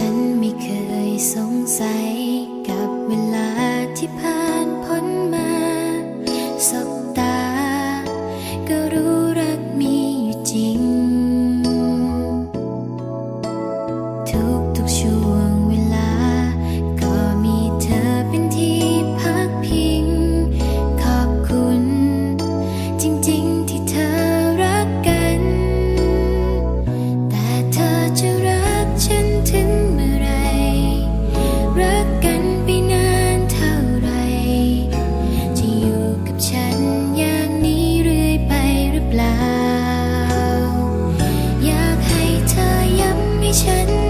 ฉันไม่เคยสงสัยกับเวลาที่ผ่าน 牵